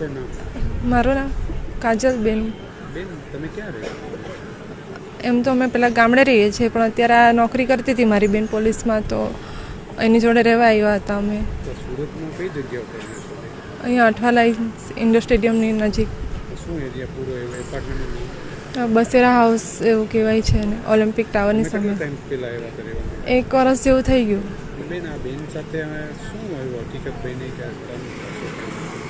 કોઈ નામ મારું નામ કાજલબેન બેન. તમે ક્યાં રહો એમ તો અમે પહેલાં ગામડે રહીએ છીએ પણ અત્યારે આ નોકરી કરતી હતી મારી બેન પોલીસમાં તો એની જોડે રહેવા આવ્યા હતા અમે. સુરતમાં કઈ જગ્યા અહીંયા અઠવાલા ઇન્ડોર સ્ટેડિયમની નજીક. શું એરિયા પૂરો એપાર્ટમેન્ટ બસેરા હાઉસ એવું કહેવાય છે ને ઓલિમ્પિક ટાવરની સામે. એક વર્ષ જેવું થઈ ગયું. બેન આ બેન સાથે શું હકીકત બની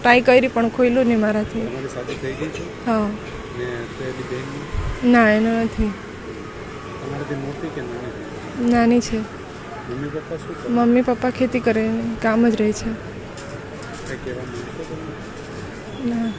ટ્રાય કરી પણ ખોલ્યું નહીં મારાથી. હા. ને એનું નથી. નાની? છે. મમ્મી પપ્પા ખેતી કરે કામ જ રહે છે. ના.